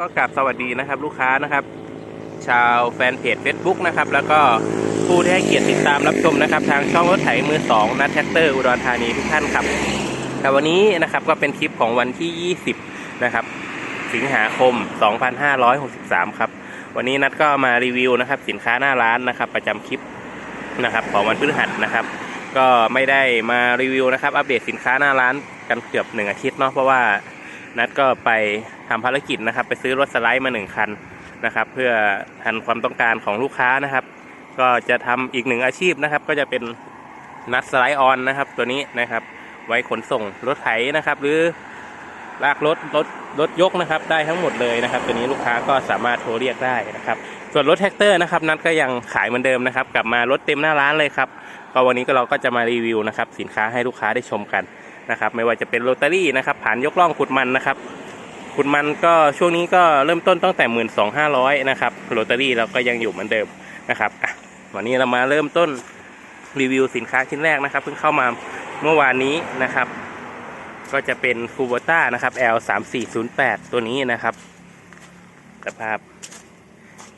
ก็กราบสวัสดีนะครับลูกค้านะครับ ชาวแฟนเพจ Facebook นะครับ แล้วก็ผู้ที่ให้เกียรติติดตามรับชมนะครับ ทางช่องรถไถมือ 2 นัดแท็กเตอร์อุดรธานีทุกท่านครับแต่วันนี้นะครับก็เป็นคลิปของวันที่ 20 นะครับ สิงหาคม 2563 ครับ วันนี้นัดก็มารีวิวนะครับ สินค้าหน้าร้านนะครับ ประจำคลิปนะครับ ของวันพฤหัสนะครับ ก็ไม่ได้มารีวิวนะครับ อัปเดตสินค้าหน้าร้านกันเกือบหนึ่งอาทิตย์เนาะเพราะว่า นัดก็ไปทำภารกิจนะครับ ไปซื้อรถสไลด์มาหนึ่งคันนะครับ เพื่อทันความต้องการของลูกค้านะครับ ก็จะทำอีกหนึ่งอาชีพนะครับ ก็จะเป็นนัดสไลด์ออนนะครับ ตัวนี้นะครับ ไว้ขนส่งรถไถนะครับ หรือลากรถรถรถยกนะครับ ได้ทั้งหมดเลยนะครับ ตัวนี้ลูกค้าก็สามารถโทรเรียกได้นะครับ ส่วนรถแท็กเตอร์นะครับนัดก็ยังขายเหมือนเดิมนะครับ กลับมารถเต็มหน้าร้านเลยครับก็วันนี้ก็เราก็จะมารีวิวนะครับ สินค้าให้ลูกค้าได้ชมกัน นะครับ ไม่ว่าจะเป็นโรตารี่นะครับผ่านยกล่องขุดมันนะครับขุดมันก็ช่วงนี้ก็เริ่มต้นตั้งแต่หมื่นสองห้าร้อยนะครับโรตารี่เราก็ยังอยู่เหมือนเดิมนะครับวันนี้เรามาเริ่มต้นรีวิวสินค้าชิ้นแรกนะครับ เพิ่งเข้ามาเมื่อวานนี้นะครับ ก็จะเป็นคูโบต้านะครับ L 3 4 0 8ตัวนี้นะครับสภาพ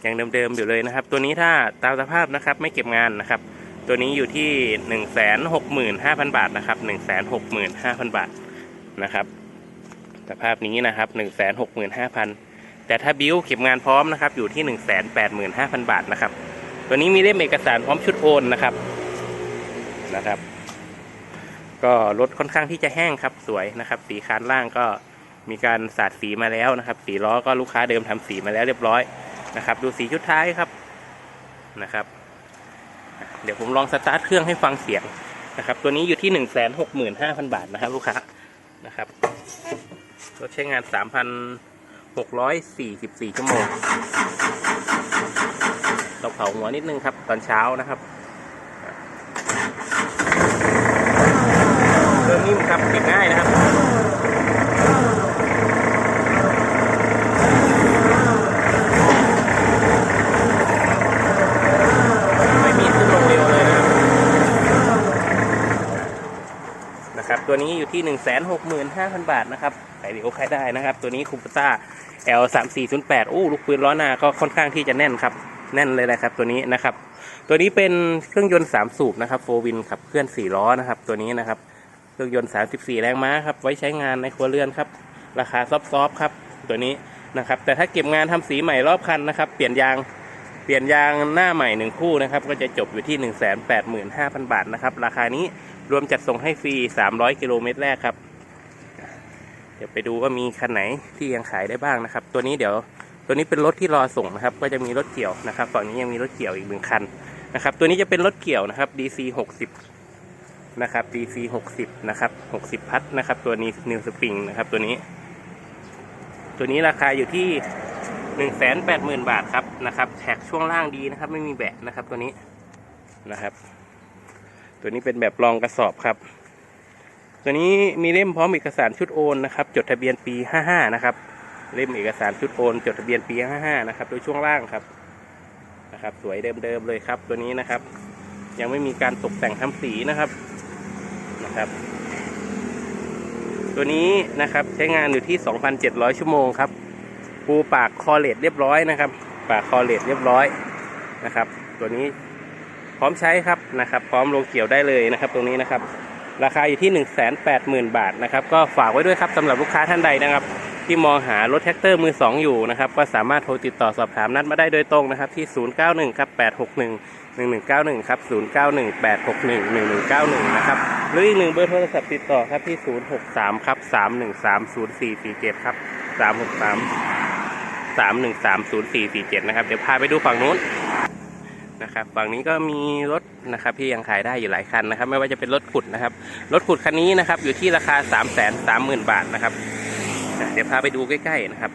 ยังเดิมๆอยู่เลยนะครับ ตัวนี้ถ้าตามสภาพนะครับ ไม่เก็บงานนะครับ ตัวนี้อยู่ที่หนึ่งแสนหกหมื่นห้าพันบาทนะครับหนึ่งแสนหกหมื่นห้าพันบาทนะครับสภาพนี้นะครับหนึ่งแสนหกหมื่นห้าพันแต่ถ้าบิวเก็บงานพร้อมนะครับ อยู่ที่หนึ่งแสนแปดหมื่นห้าพันบาทนะครับ ตัวนี้มีเล่มเอกสารพร้อมชุดโอนนะครับนะครับ ก็รถค่อนข้างที่จะแห้งครับสวยนะครับ สีคานล่างก็มีการสาดสีมาแล้วนะครับ สีล้อก็ลูกค้าเดิมทำสีมาแล้วเรียบร้อยนะครับ ดูสีชุดท้ายครับนะครับ เดี๋ยวผมลองสตาร์ทเครื่องให้ฟังเสียงนะครับ ตัวนี้อยู่ที่หนึ่งแสนหกหมื่นห้าพันบาทนะครับ ลูกค้านะครับรถใช้งานสามพันหกร้อยสี่สิบสี่ชั่วโมง เราเผาหัวนิดนึงครับ ตอนเช้านะครับเครื่องนิ่มครับเก็บง่ายนะครับ ไม่มีขึ้นลงเร็วเลยนะครับ นี้อยู่ที่ 1 6 5 0 0 0 บาทนะครับใครเดี๋ยวใครได้นะครับ ตัวนี้คูปต้า L 3 4 0 8อู้ลูกปืนล้อหน้าก็ค่อนข้างที่จะแน่นครับ แน่นเลยแหละครับตัวนี้นะครับ ตัวนี้เป็นเครื่องยนต์ 3 สูบนะครับโฟวินขับเคลื่อน 4 ล้อนะครับ ตัวนี้นะครับ เครื่องยนต์ 34 แรงม้าครับ ไว้ใช้งานในครัวเรือนครับ ราคาซอฟๆครับ ตัวนี้นะครับ แต่ถ้าเก็บงานทำสีใหม่รอบคันนะครับ เปลี่ยนยางเปลี่ยนยางหน้าใหม่หนึ่งคู่นะครับ ก็จะจบอยู่ที่ 1 8 5 0 0 0 บาทนะครับ ราคานี้ รวมจัดส่งให้ฟรี 300 กิโลเมตรแรกครับ เดี๋ยวไปดูว่ามีคันไหนที่ยังขายได้บ้างนะครับ ตัวนี้เดี๋ยวตัวนี้เป็นรถที่รอส่งนะครับ ก็จะมีรถเกี่ยวนะครับฝั่งนี้ยังมีรถเกี่ยวอีกหนึ่งคันนะครับ ตัวนี้จะเป็นรถเกี่ยวนะครับ DC 60นะครับ DC 60นะครับ60 พัทนะครับ ตัวนี้ New Spring นะครับ ตัวนี้ ตัวนี้ราคาอยู่ที่หนึ่งแสนแปดหมื่นบาทครับนะครับแท็กช่วงล่างดีนะครับ ไม่มีแบะนะครับตัวนี้นะครับ ตัวนี้เป็นแบบรองกระสอบครับ ตัวนี้มีเล่มพร้อมเอกสารชุดโอนนะครับ จดทะเบียนปีห้าห้านะครับ เล่มเอกสารชุดโอน จดทะเบียนปีห้าห้านะครับ โดยช่วงล่างครับนะครับ สวยเดิมๆเลยครับ ตัวนี้นะครับ ยังไม่มีการตกแต่งทำสีนะครับนะครับ ตัวนี้นะครับใช้งานอยู่ที่ 2,700 ชั่วโมงครับปูปากคอเลตเรียบร้อยนะครับ ปากคอเลตเรียบร้อยนะครับ ตัวนี้ ร้อมใช้ครับนะครับ พร้อมลงเกี่ยวได้เลยนะครับ ตรงนี้นะครับ ราคาอยู่ที่ 1 8 0 0 0 0 บาทนะครับก็ฝากไว้ด้วยครับสำหรับลูกค้าท่านใดนะครับ ที่มองหารถแท็กเตอร์มือ 2 อยู่นะครับ ก็สามารถโทรติดต่อสอบถามนัดมาได้โดยตรงนะครับที่ 091ครับ861 1191 ครับ 091 861 1191 นะครับ หรืออีกหนึ่งเบอร์โทรศัพท์ติดต่อครับที่ 063 ครับ 313 0447 ครับ 363สามหนึ่งสามศูนย์สี่สี่เจ็ดนะครับ เดี๋ยวพาไปดูฝั่งนู้น นะครับฝั่งนี้ก็มีรถนะครับที่ยังขายได้อยู่หลายคันนะครับ ไม่ว่าจะเป็นรถขุดนะครับ รถขุดคันนี้นะครับ อยู่ที่ราคาสามแสนสามหมื่นบาทนะครับ เดี๋ยวพาไปดูใกล้ๆนะครับ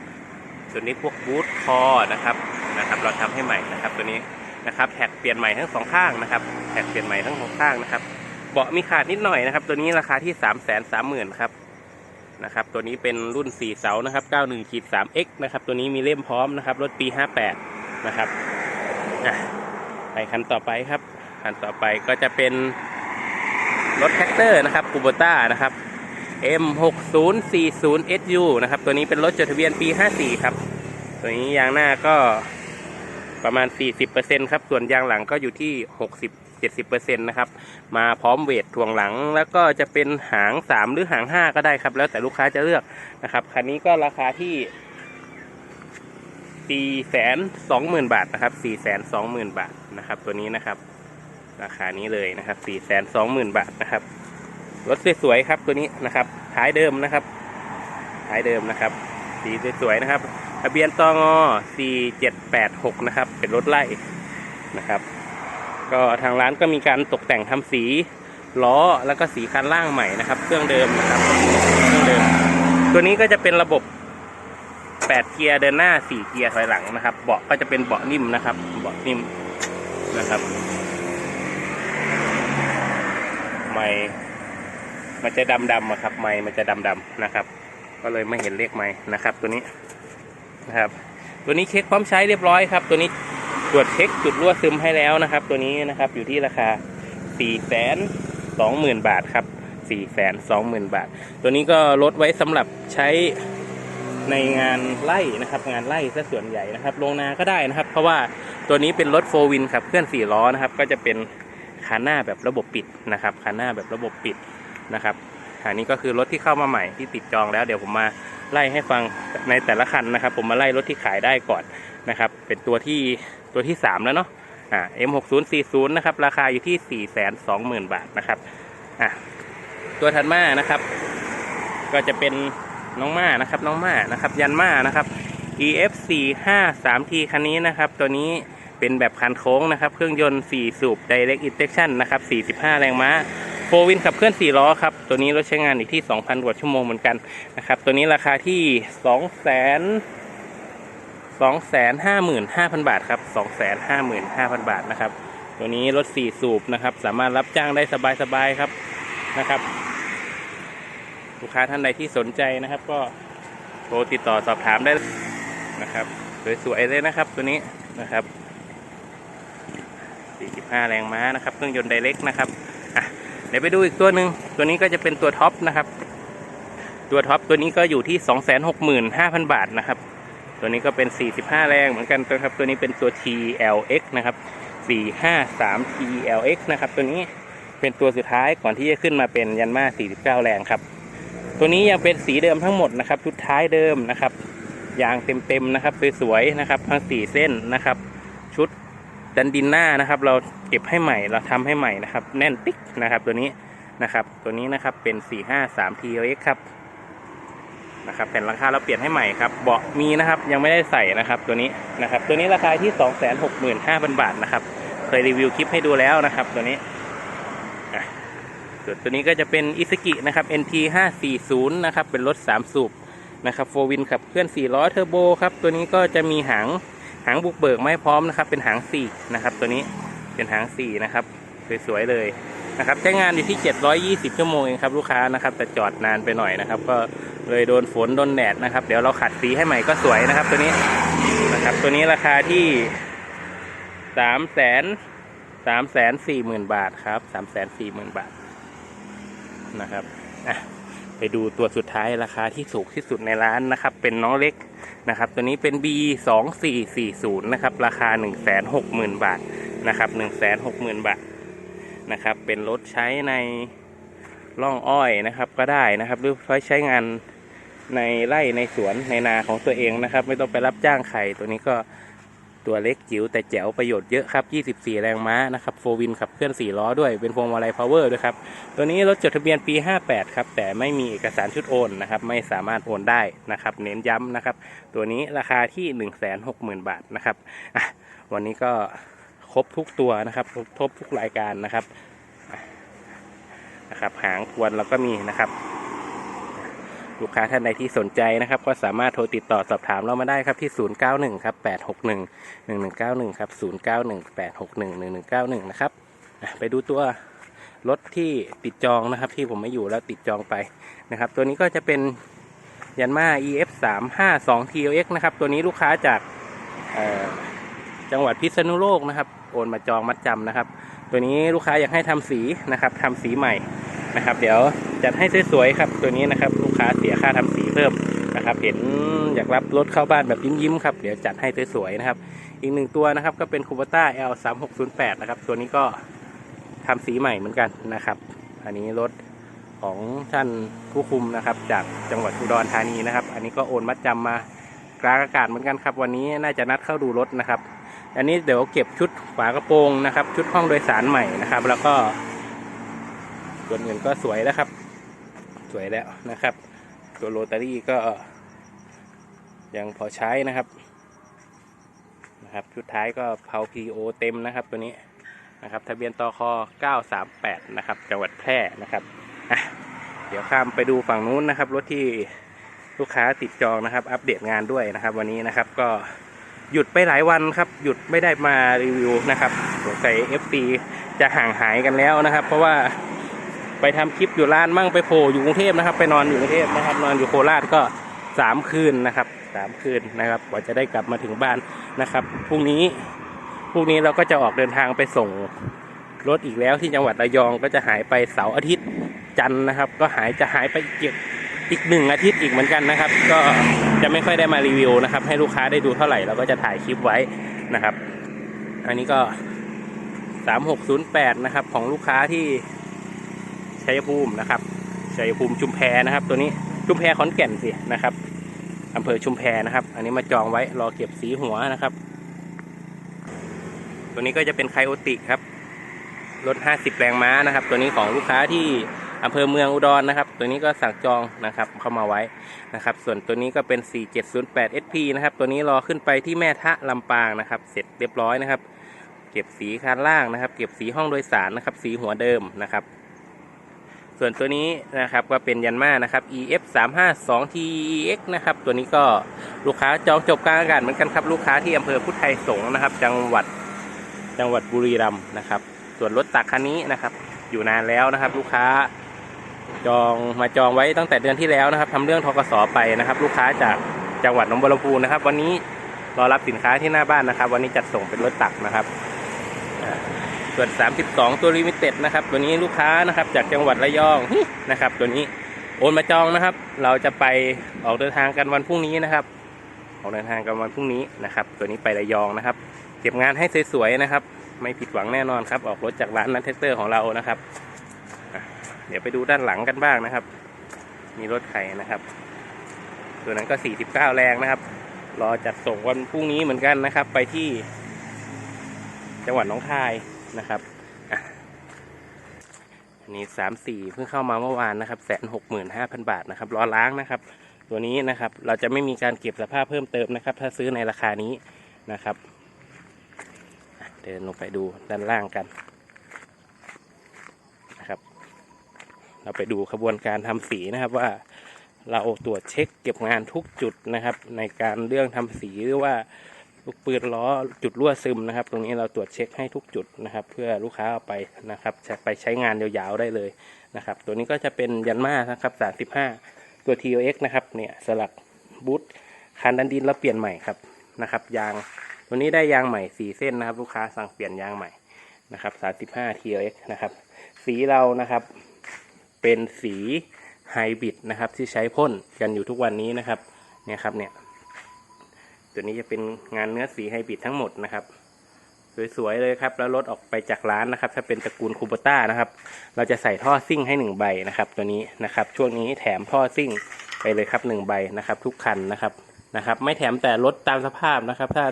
ส่วนนี้พวกบูทคอนะครับนะครับ เราทำให้ใหม่นะครับ ตัวนี้นะครับแท็กเปลี่ยนใหม่ทั้งสองข้างนะครับแท็กเปลี่ยนใหม่ทั้งสองข้างนะครับเบาะมีขาดนิดหน่อยนะครับ ตัวนี้ราคาที่สามแสนสามหมื่นครับนะครับตัวนี้เป็นรุ่น 4 เสานะครับ 91ขีด 3x นะครับ ตัวนี้มีเล่มพร้อมนะครับ รถปี 58 นะครับอะ ไปคันต่อไปครับ คันต่อไปก็จะเป็นรถแท็กเตอร์นะครับคูโบต้านะครับ M6040SU นะครับ ตัวนี้เป็นรถจดทะเบียนปี 54 ครับ ตัวนี้ยางหน้าก็ประมาณ 40%ครับ ส่วนยางหลังก็อยู่ที่ 60 70%นะครับ มาพร้อมเวทถ่วงหลัง แล้วก็จะเป็นหาง 3 หรือหาง 5 ก็ได้ครับ แล้วแต่ลูกค้าจะเลือกนะครับ คันนี้ก็ราคาที่ 4 2 0 0 0 0บาทนะครับ4 2 0 0 0 0บาทนะครับ ตัวนี้นะครับ ราคานี้เลยนะครับ4 2 0 0 0 0บาทนะครับรถสวยๆครับตัวนี้นะครับ ท้ายเดิมนะครับ ท้ายเดิมนะครับ สีสวยๆนะครับทะเบียนตงอ4786 นะครับ เป็นรถไล่นะครับ ก็ทางร้านก็มีการตกแต่งทำสีล้อแล้วก็สีคันล่างใหม่นะครับ เครื่องเดิมนะครับ เครื่องเดิม ตัวนี้ก็จะเป็นระบบ 8 เกียร์เดินหน้า 4 เกียร์ถอยหลังนะครับ เบาะก็จะเป็นเบาะนิ่มนะครับ เบาะนิ่มนะครับ ไม่มันจะดำดำอะครับ ไม้มันจะดำดำนะครับ ก็เลยไม่เห็นเลขไม้นะครับ ตัวนี้นะครับ ตัวนี้เช็คพร้อมใช้เรียบร้อยครับ ตัวนี้ตรวจเช็คจุดรั่วซึมให้แล้วนะครับ ตัวนี้นะครับอยู่ที่ราคา4ี่แสนสองหมื่นบาทครับ4ี่แสนสองหมื่นบาท ตัวนี้ก็ลดไว้สำหรับใช้ ในงานไล่นะครับ งานไล่ซะส่วนใหญ่นะครับลงนาก็ได้นะครับ เพราะว่าตัวนี้เป็นรถโฟวินครับเคลื่อนสี่ล้อนะครับ ก็จะเป็นคันหน้าแบบระบบปิดนะครับคันหน้าแบบระบบปิดนะครับอันนี้ก็คือรถที่เข้ามาใหม่ที่ติดจองแล้วเดี๋ยวผมมาไล่ให้ฟังในแต่ละคันนะครับ ผมมาไล่รถที่ขายได้ก่อนนะครับ เป็นตัวที่ตัวที่ 3 แล้วเนาะอ่า M6040 นะครับ ราคาอยู่ที่ 420,000 บาทนะครับอะตัวถัดมานะครับ ก็จะเป็น น้องม่านะครับน้องม่านะครับ ยันม่านะครับ EF453T คันนี้นะครับ ตัวนี้เป็นแบบคันโค้งนะครับ เครื่องยนต์ 4 สูบ Direct Injection นะครับ 45 แรงม้าโฟวินขับเคลื่อน 4 ล้อครับ ตัวนี้รถใช้งานอยู่ที่ 2,000 กว่าชั่วโมงเหมือนกันนะครับ ตัวนี้ราคาที่ 2 0 0 0 0 255,000 บาทครับ 255,000 บาทนะครับ ตัวนี้รถ 4 สูบนะครับ สามารถรับจ้างได้สบายๆครับนะครับ ลูกค้าท่านใดที่สนใจนะครับ ก็โทรติดต่อสอบถามได้นะครับสวยๆเลยนะครับตัวนี้นะครับ 45 แรงม้านะครับ เครื่องยนต์ไดเรกนะครับอะเดี๋ยวไปดูอีกตัวหนึ่งตัวนี้ก็จะเป็นตัวท็อปนะครับ ตัวท็อปตัวนี้ก็อยู่ที่ 265,000 บาทนะครับ ตัวนี้ก็เป็น 45 แรงเหมือนกันนะครับ ตัวนี้เป็นตัว TLX นะครับ 453 TLX นะครับ ตัวนี้เป็นตัวสุดท้ายก่อนที่จะขึ้นมาเป็นยันมา49 แรงครับ ตัวนี้ยังเป็นสีเดิมทั้งหมดนะครับชุดท้ายเดิมนะครับยางเต็มๆนะครับสวยๆนะครับทั้ง4เส้นนะครับ ชุดดันดินหน้านะครับ เราเก็บให้ใหม่เราทำให้ใหม่นะครับ แน่นติ๊กนะครับ ตัวนี้นะครับ ตัวนี้นะครับเป็น 453 TLX ครับนะครับแผ่นหลังคาเราเปลี่ยนให้ใหม่ครับเบาะมีนะครับยังไม่ได้ใส่นะครับตัวนี้นะครับ ตัวนี้ราคาที่ 265,000 บาทนะครับ เคยรีวิวคลิปให้ดูแล้วนะครับ ตัวนี้ ส่วนตัวนี้ก็จะเป็นอิสกินะครับ NT 540นะครับ เป็นรถ 3 สูบนะครับโฟวินขับเคลื่อน4ล้อเทอร์โบครับ ตัวนี้ก็จะมีหางหางบุกเบิกไม่พร้อมนะครับ เป็นหาง4นะครับ ตัวนี้เป็นหาง4นะครับ สวยๆเลยนะครับใช้งานอยู่ที่ 720 ชั่วโมงเองครับลูกค้านะครับ แต่จอดนานไปหน่อยนะครับ ก็เลยโดนฝนโดนแดดนะครับ เดี๋ยวเราขัดสีให้ใหม่ก็สวยนะครับ ตัวนี้นะครับ ตัวนี้ราคาที่สามแสนสามแสนสี่หมื่นบาทครับสามแสนสี่หมื่นบาท นะครับอะไปดูตัวสุดท้ายราคาที่สูงที่สุดในร้านนะครับ เป็นน้องเล็กนะครับ ตัวนี้เป็น B สองสี่สี่ศูนย์นะครับ ราคาหนึ่งแสนหกหมื่นบาทนะครับหนึ่งแสนหกหมื่นบาทนะครับ เป็นรถใช้ในร่องอ้อยนะครับ ก็ได้นะครับหรือใช้งานในไร่ในสวนในนาของตัวเองนะครับ ไม่ต้องไปรับจ้างใครตัวนี้ก็ ตัวเล็กจิ๋วแต่แจ๋วประโยชน์เยอะครับ 24 แรงม้านะครับโฟวินขับเคลื่อน 4 ล้อด้วย เป็นพวงมาลัยพาวเวอร์ด้วยครับ ตัวนี้รถจดทะเบียนปี 58 ครับ แต่ไม่มีเอกสารชุดโอนนะครับ ไม่สามารถโอนได้นะครับ เน้นย้ำนะครับ ตัวนี้ราคาที่ 160,000 บาทนะครับวันนี้ก็ครบทุกตัวนะครับ ครบครบทุกรายการนะครับนะครับหางทวนเราก็มีนะครับ ลูกค้าท่านใดที่สนใจนะครับ ก็สามารถโทรติดต่อสอบถามเรามาได้ครับที่ 091ครับ861 1191ครับ091 861 1191นะครับไปดูตัวรถที่ติดจองนะครับ ที่ผมไม่อยู่แล้วติดจองไปนะครับ ตัวนี้ก็จะเป็นยันมา EF 3 5 2 TLX นะครับ ตัวนี้ลูกค้าจากจังหวัดพิษณุโลกนะครับ โอนมาจองมัดจำนะครับ ตัวนี้ลูกค้าอยากให้ทำสีนะครับทำสีใหม่ นะครับ เดี๋ยวจัดให้สวยๆครับ ตัวนี้นะครับ ลูกค้าเสียค่าทำสีเพิ่มนะครับ เห็นอยากรับรถเข้าบ้านแบบยิ้มๆครับเดี๋ยวจัดให้สวยๆนะครับ อีกหนึ่งตัวนะครับ ก็เป็นคูเปต้า L 3 6 0 8นะครับ ตัวนี้ก็ทำสีใหม่เหมือนกันนะครับ อันนี้รถของท่านผู้คุมนะครับ จากจังหวัดอุดรธานีนะครับ อันนี้ก็โอนมัดจำมากลางอากาศเหมือนกันครับ วันนี้น่าจะนัดเข้าดูรถนะครับ อันนี้เดี๋ยวเก็บชุดฝากระโปรงนะครับ ชุดห้องโดยสารใหม่นะครับ แล้วก็ ส่วนอื่นก็สวยแล้วครับ สวยแล้วนะครับ ตัวโรตารี่ก็ยังพอใช้นะครับนะครับชุดท้ายก็เผา PO เต็มนะครับตัวนี้นะครับ ทะเบียนตอคอ938 นะครับ จังหวัดแพร่นะครับเดี๋ยวข้ามไปดูฝั่งนู้นนะครับ รถที่ลูกค้าติดจองนะครับ อัปเดตงานด้วยนะครับ วันนี้นะครับก็หยุดไปหลายวันครับ หยุดไม่ได้มารีวิวนะครับสงสัย FC จะห่างหายกันแล้วนะครับ เพราะว่า ไปทำคลิปอยู่ร้านมั่งไปโผล่อยู่กรุงเทพนะครับ ไปนอนอยู่กรุงเทพนะครับ นอนอยู่โคราชก็สามคืนนะครับสามคืนนะครับกว่าจะได้กลับมาถึงบ้านนะครับพรุ่งนี้พรุ่งนี้เราก็จะออกเดินทางไปส่งรถอีกแล้วที่จังหวัดระยองก็จะหายไปเสาร์อาทิตย์จันทร์นะครับ ก็หายจะหายไปอีกอีกหนึ่งอาทิตย์อีกเหมือนกันนะครับ ก็จะไม่ค่อยได้มารีวิวนะครับ ให้ลูกค้าได้ดูเท่าไหร่เราก็จะถ่ายคลิปไว้นะครับ อันนี้ก็สามหกศูนย์แปดนะครับ ของลูกค้าที่ ชัยภูมินะครับชัยภูมิชุมแพนะครับ ตัวนี้ชุมแพขอนแก่นสินะครับอำเภอชุมแพนะครับ อันนี้มาจองไว้รอเก็บสีหัวนะครับ ตัวนี้ก็จะเป็นไคโอติครับรถ 50 แรงม้านะครับ ตัวนี้ของลูกค้าที่อำเภอเมืองอุดรนะครับ ตัวนี้ก็สั่งจองนะครับเข้ามาไว้นะครับ ส่วนตัวนี้ก็เป็น 4708 SP นะครับ ตัวนี้รอขึ้นไปที่แม่ทะลำปางนะครับ เสร็จเรียบร้อยนะครับ เก็บสีคันล่างนะครับ เก็บสีห้องโดยสารนะครับ สีหัวเดิมนะครับ ส่วนตัวนี้นะครับก็เป็นยันมานะครับ EF 3 5 2 TEX นะครับ ตัวนี้ก็ลูกค้าจองจบกลางอากาศเหมือนกันครับ ลูกค้าที่อำเภอพุทธไทยสงฆ์นะครับ จังหวัดจังหวัดบุรีรัมย์นะครับ ส่วนรถตักคันนี้นะครับ อยู่นานแล้วนะครับ ลูกค้าจองมาจองไว้ตั้งแต่เดือนที่แล้วนะครับทำเรื่องทกสไปนะครับ ลูกค้าจากจังหวัดหนองบัวลำพูนะครับ วันนี้รอรับสินค้าที่หน้าบ้านนะครับ วันนี้จัดส่งเป็นรถตักนะครับ ส่วน 32 ตัวลิมิเต็ดนะครับ ตัวนี้ลูกค้านะครับ จากจังหวัดระยองนะครับ ตัวนี้โอนมาจองนะครับ เราจะไปออกเดินทางกันวันพรุ่งนี้นะครับ ออกเดินทางกันวันพรุ่งนี้นะครับ ตัวนี้ไประยองนะครับ เก็บงานให้สวยๆนะครับ ไม่ผิดหวังแน่นอนครับ ออกรถจากร้านนัทเทคเตอร์ของเรานะครับ เดี๋ยวไปดูด้านหลังกันบ้างนะครับ มีรถไข่นะครับ ตัวนั้นก็ 49 แรงนะครับ รอจัดส่งวันพรุ่งนี้เหมือนกันนะครับ ไปที่จังหวัดหน้องคาย นะครับอันนี้สามสี่เพิ่งเข้ามาเมื่อวานนะครับแสนหกหมื่นห้าพันบาทนะครับรอล้างนะครับ ตัวนี้นะครับเราจะไม่มีการเก็บสภาพเพิ่มเติมนะครับ ถ้าซื้อในราคานี้นะครับ เดินลงไปดูด้านล่างกันนะครับ เราไปดูขบวนการทำสีนะครับว่าเราตรวจเช็คเก็บงานทุกจุดนะครับ ในการเรื่องทำสีหรือว่า ลูกปืนล้อจุดรั่วซึมนะครับ ตรงนี้เราตรวจเช็คให้ทุกจุดนะครับ เพื่อลูกค้าเอาไปนะครับใช้ไปใช้งานยาวๆได้เลยนะครับ ตัวนี้ก็จะเป็นยันมานะครับ 35 ตัว TOX นะครับเนี่ยสลักบูทคันดันดินแล้วเปลี่ยนใหม่ครับนะครับ ยางตัวนี้ได้ยางใหม่ 4 เส้นนะครับ ลูกค้าสั่งเปลี่ยนยางใหม่นะครับ 35 TOX นะครับ สีเรานะครับ เป็นสีไฮบริดนะครับที่ใช้พ่นกันอยู่ทุกวันนี้นะครับเนี่ยครับเนี่ย ตัวนี้จะเป็นงานเนื้อสีไฮบริดทั้งหมดนะครับ สวยๆเลยครับ แล้วรถออกไปจากร้านนะครับ ถ้าเป็นตระกูลคูโบต้านะครับ เราจะใส่ท่อซิ่งให้หนึ่งใบนะครับ ตัวนี้นะครับ ช่วงนี้แถมท่อซิ่งไปเลยครับหนึ่งใบนะครับ ทุกคันนะครับนะครับ ไม่แถมแต่รถตามสภาพนะครับ ถ้า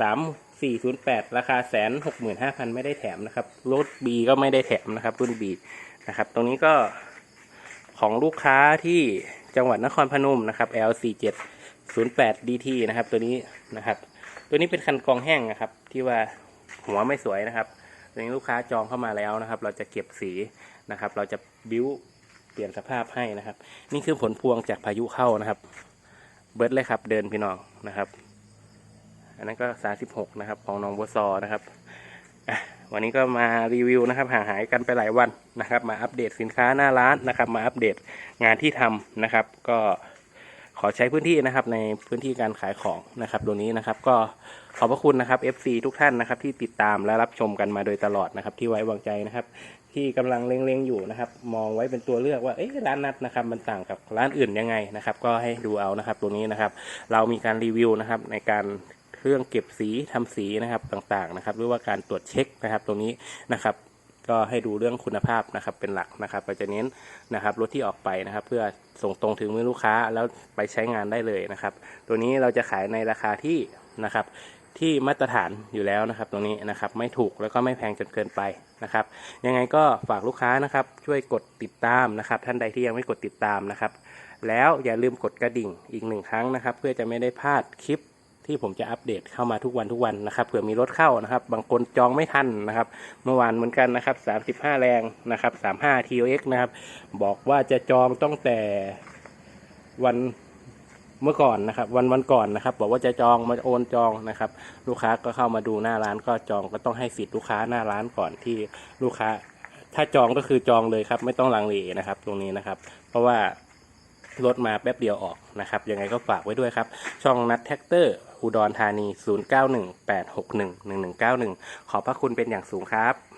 สามสี่ศูนย์แปดราคาแสนหกหมื่นห้าพันไม่ได้แถมนะครับรถบีก็ไม่ได้แถมนะครับ รุ่นบีนะครับ ตรงนี้ก็ของลูกค้าที่จังหวัดนครพนมนะครับ L47 08 DT นะครับ ตัวนี้นะครับ ตัวนี้เป็นคันกรองแห้งนะครับ ที่ว่าหัวไม่สวยนะครับตัวนี้ลูกค้าจองเข้ามาแล้วนะครับ เราจะเก็บสีนะครับ เราจะบิ้วเปลี่ยนสภาพให้นะครับ นี่คือผลพวงจากพายุเข้านะครับ เบิร์ดเลยครับ เดินพี่น้องนะครับ อันนั้นก็36นะครับ ของน้องบัวซอนะครับวันนี้ก็มารีวิวนะครับห่างหายกันไปหลายวันนะครับ มาอัปเดตสินค้าหน้าร้านนะครับ มาอัปเดตงานที่ทำนะครับ ก็ ขอใช้พื้นที่นะครับในพื้นที่การขายของนะครับตรงนี้นะครับ ก็ขอบพระคุณนะครับ FC ทุกท่านนะครับ ที่ติดตามและรับชมกันมาโดยตลอดนะครับ ที่ไว้วางใจนะครับ ที่กำลังเล็งๆอยู่นะครับ มองไว้เป็นตัวเลือกว่าเอ๊ะร้านนัดนะครับ มันต่างกับร้านอื่นยังไงนะครับ ก็ให้ดูเอานะครับตัวนี้นะครับ เรามีการรีวิวนะครับในการเครื่องเก็บสีทำสีนะครับต่างๆนะครับหรือว่าการตรวจเช็คนะครับ ตรงนี้นะครับ ก็ให้ดูเรื่องคุณภาพนะครับเป็นหลักนะครับเราจะเน้นนะครับรถที่ออกไปนะครับ เพื่อส่งตรงถึงมือลูกค้าแล้วไปใช้งานได้เลยนะครับ ตัวนี้เราจะขายในราคาที่นะครับที่มาตรฐานอยู่แล้วนะครับ ตรงนี้นะครับไม่ถูกแล้วก็ไม่แพงจนเกินไปนะครับ ยังไงก็ฝากลูกค้านะครับ ช่วยกดติดตามนะครับ ท่านใดที่ยังไม่กดติดตามนะครับ แล้วอย่าลืมกดกระดิ่งอีกหนึ่งครั้งนะครับ เพื่อจะไม่ได้พลาดคลิป ที่ผมจะอัปเดตเข้ามาทุกวันทุกวันนะครับเผื่อมีรถเข้านะครับ บางคนจองไม่ทันนะครับ เมื่อวานเหมือนกันนะครับ 35 แรงนะครับ 35 TOX นะครับ บอกว่าจะจองตั้งแต่วันเมื่อก่อนนะครับ วันวันก่อนนะครับ บอกว่าจะจองมาโอนจองนะครับ ลูกค้าก็เข้ามาดูหน้าร้านก็จองก็ต้องให้สิทธิ์ลูกค้าหน้าร้านก่อนที่ลูกค้า ถ้าจองก็คือจองเลยครับ ไม่ต้องลังเลนะครับ ตรงนี้นะครับ เพราะว่ารถมาแป๊บเดียวออกนะครับ ยังไงก็ฝากไว้ด้วยครับ ช่องนัดแท็กเตอร์ อุดรธานี 0918611191 ขอบพระคุณเป็นอย่างสูงครับ